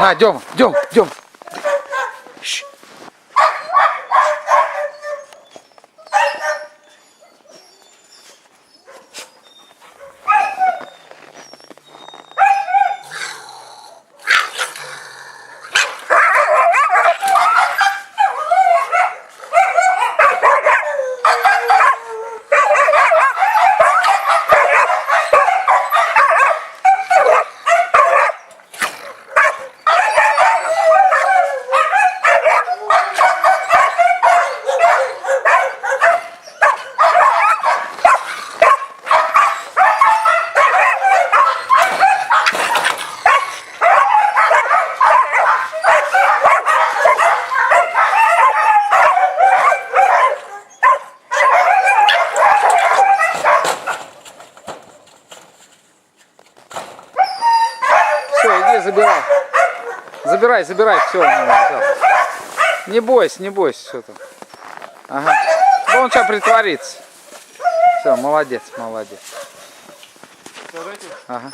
हा जेव जेव जेव. Иди, забирай. Забирай, забирай, все. Не бойся, не бойся, что там. Ага. Да он сейчас притворится. Все, молодец, молодец. Ага.